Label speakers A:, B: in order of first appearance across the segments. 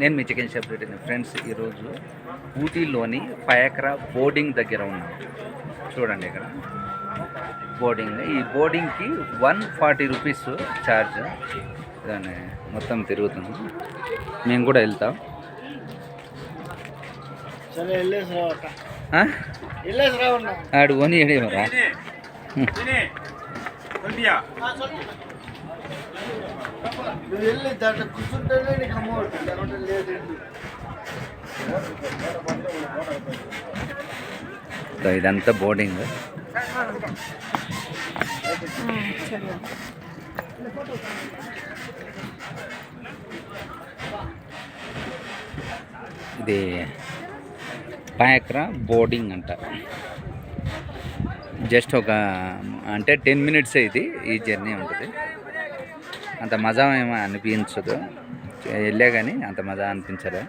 A: నేను మీ chicken shop రెడ్డిని ఫ్రెండ్స్ ఈరోజు ఊటీలోని పయక్రా బోర్డింగ్ దగ్గర ఉన్నాం. చూడండి ఇక్కడ. బోర్డింగ్. ఈ బోర్డింగ్కి వన్ ఫార్టీ రూపీస్ ఛార్జ్. దాన్ని మొత్తం తిరుగుతుంది. మేము కూడా వెళ్తాం. ఆడు కొని ఏడేమరా
B: నువ్వు వెళ్ళి దాంట్లో కూర్చుంటేనే నీకు అమ్మ అవుతుంది లేకుంటే లేదు
A: ఇదంతా బోర్డింగ్ ఇది పాయక్రా బోర్డింగ్ అంట. జస్ట్ ఒక అంటే టెన్ మినిట్సే ఇది ఈ జర్నీ ఉంటుంది. అంత మజా ఏమో అనిపించదు. వెళ్ళా కానీ అంత మజా అనిపించదు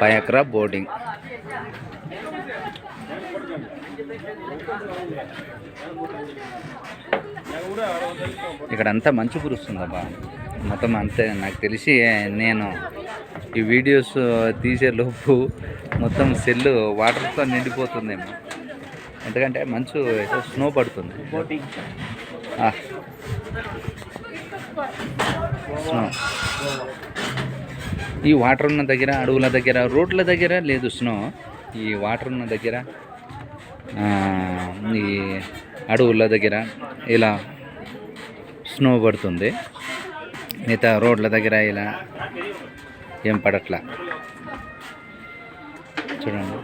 A: పయక్రా బోర్డింగ్ ఇక్కడ అంతా మంచు కురుస్తుందబ్బా. మొత్తం అంతే. నాకు తెలిసి నేను ఈ వీడియోస్ తీసే లోపు మొత్తం సెల్ వాటర్తో నిండిపోతుందేమో. ఎందుకంటే మంచు స్నో పడుతుంది. స్నో ఈ వాటర్ ఉన్న దగ్గర అడవుల దగ్గర రోడ్ల దగ్గర లేదు స్నో ఈ వాటర్ ఉన్న దగ్గర ఈ అడవుల దగ్గర ఇలా స్నో పడుతుంది. మిగతా రోడ్ల దగ్గర ఇలా ఏం పడట్లా? చూడండి.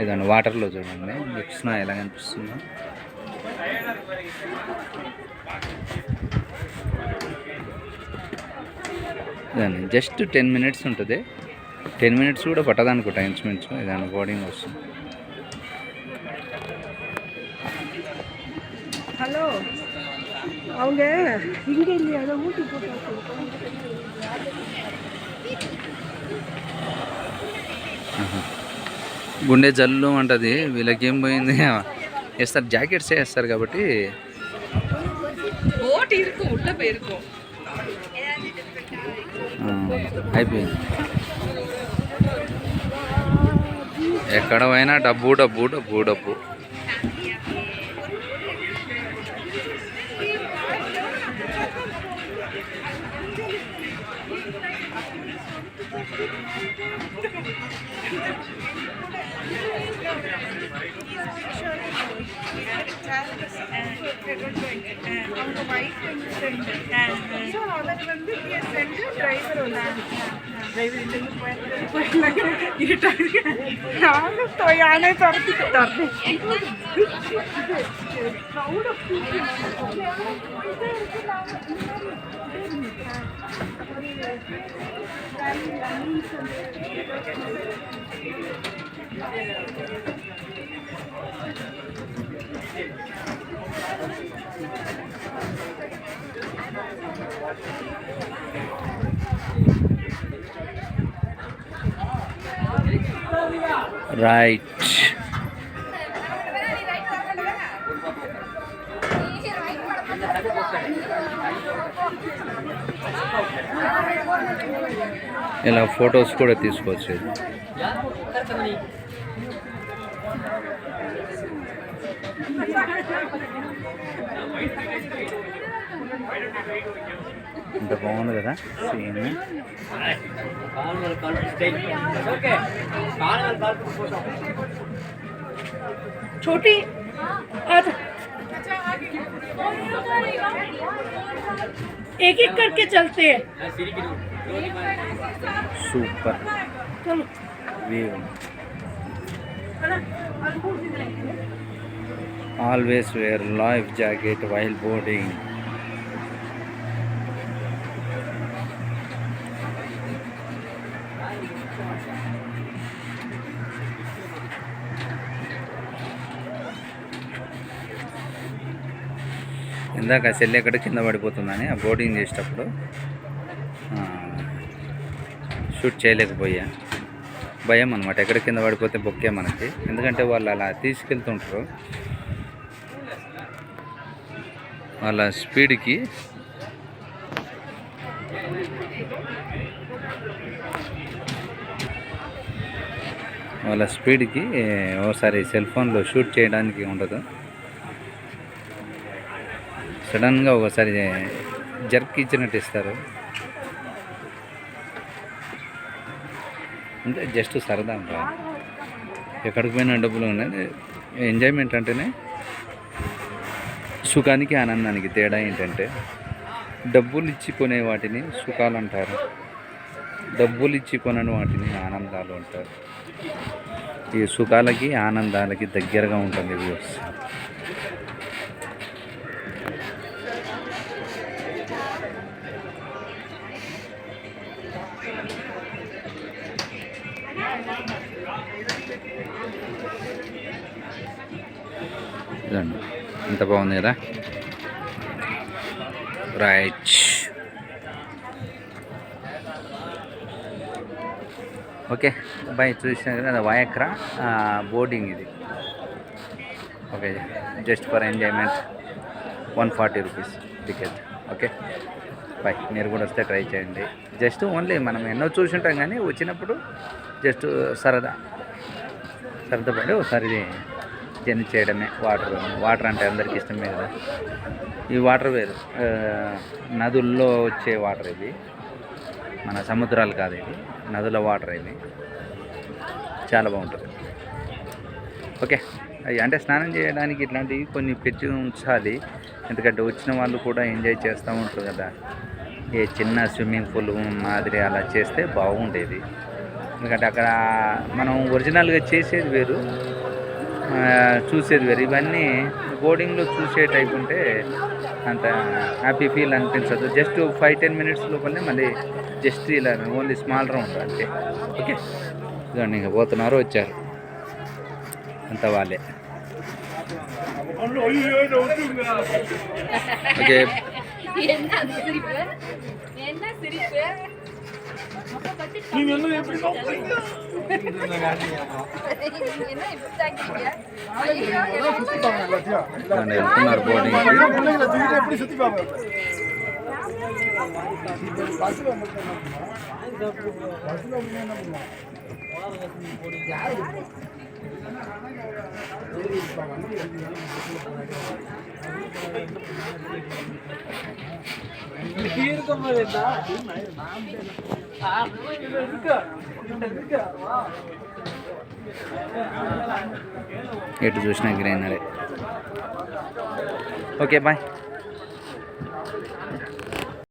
A: ఇదండి వాటర్లో చూడండి మీకు స్నో ఎలా కనిపిస్తుందో ఇదండి జస్ట్ టెన్ మినిట్స్ ఉంటుంది టెన్ మినిట్స్ కూడా పట్టదనుకుంటా ఇంచుమించు ఇదాన్ని బోర్డింగ్ వస్తుంది
C: ஹலோ அவங்க இங்கே இல்லையா அதை ஊட்டி போட்டு
A: ఆహా. గుండె జల్లు అంటది. వీళ్ళకి ఏం పోయింది? వేస్తారు జాకెట్స్ వేస్తారు కాబట్టి. అయిపోయింది. ఎక్కడ పోయినా డబ్బు డబ్బు డబ్బు డబ్బు.
C: அவங்க வைஃப் வந்து ஃப்ரெண்டு ஸோ அவர் வந்து ஃப்ரெண்டு டிரைவர் வந்தாங்க டிரைவர் இல்லைங்க போயிருந்தாங்க இருட்டாங்க நானும் தொயானே துரத்திட்டு தரேன் crowd
A: Right. Hello, photos for this watch. ఇంత బాగుంది కదా సీన్
C: छोटी आजा एक एक करके चलते हैं
A: సూపర్
C: चलो
A: view Always wear life jacket while boarding ఇందాక సెల్ ఎక్కడ కింద పడిపోతుందని ఆ బోర్డింగ్ చేసేటప్పుడు షూట్ చేయలేకపోయా. భయం అనమాట ఎక్కడ కింద పడిపోతే బొక్కే మనకి. ఎందుకంటే వాళ్ళు అలా తీసుకెళ్తుంటారు. వాళ్ళ స్పీడ్కి. వాళ్ళ స్పీడ్కి ఓసారి సెల్ ఫోన్లో షూట్ చేయడానికి ఉండదు. సడన్గా ఒకసారి జర్క్ ఇచ్చినట్టు ఇస్తారు. అంటే జస్ట్ సరదా అంటారు ఎక్కడికి పోయినా డబ్బులు ఉన్నాయి. ఎంజాయ్మెంట్ అంటేనే సుఖానికి ఆనందానికి తేడా ఏంటంటే డబ్బులు ఇచ్చి కొనే వాటిని సుఖాలు అంటారు డబ్బులు ఇచ్చి కొనని వాటిని ఆనందాలు అంటారు. ఈ సుఖాలకి ఆనందాలకి దగ్గరగా ఉంటుంది వ్యూస్ ఎంత బాగుంది కదా? రైట్ ఓకే బాయ్ చూసిన కదా వాయక్రా బోర్డింగ్ ఇది. Okay just for enjoyment one forty rupees ticket okay bye మీరు కూడా వస్తే ట్రై చేయండి. జస్ట్ ఓన్లీ మనం ఎన్నో చూసుంటాం కానీ వచ్చినప్పుడు జస్ట్ సరదా. సరదా పడి ఒకసారి జర్నీ చేయడమే. వాటర్ వాటర్ అంటే అందరికి ఇష్టమే కదా. ఈ వాటర్ వేరు. నదుల్లో వచ్చే వాటర్ ఇది. మన సముద్రాలు కాదు ఇది. నదుల వాటర్ ఇది. చాలా బాగుంటుంది. ఓకే. అయ్యి అంటే స్నానం చేయడానికి ఇట్లాంటివి కొన్ని పెట్టి ఉంచాలి. ఎందుకంటే వచ్చిన వాళ్ళు కూడా ఎంజాయ్ చేస్తూ ఉంటారు కదా. ఏ చిన్న స్విమ్మింగ్ పూల్ మాదిరి అలా చేస్తే బాగుండేది. ఎందుకంటే అక్కడ మనం ఒరిజినల్గా చేసేది వేరు. చూసేది వేరు. ఇవన్నీ బోర్డింగ్లో చూసే టైప్ ఉంటే అంత హ్యాపీ ఫీల్ అనిపించదు. జస్ట్ ఫైవ్ టెన్ మినిట్స్ లోపలనే మళ్ళీ జస్ట్ ఇలా ఓన్లీ స్మాల్ రౌండ్ అంతే. ఓకే ఇదండి ఇంకా పోతున్నారు వచ్చారు. అంత వాళ్ళే. ఓకే
D: நீங்க என்ன
B: எப்படி எப்படி சுத்தி பாப்பேன்
A: ఎటు చూసినా గ్రీనరీ. Okay bye.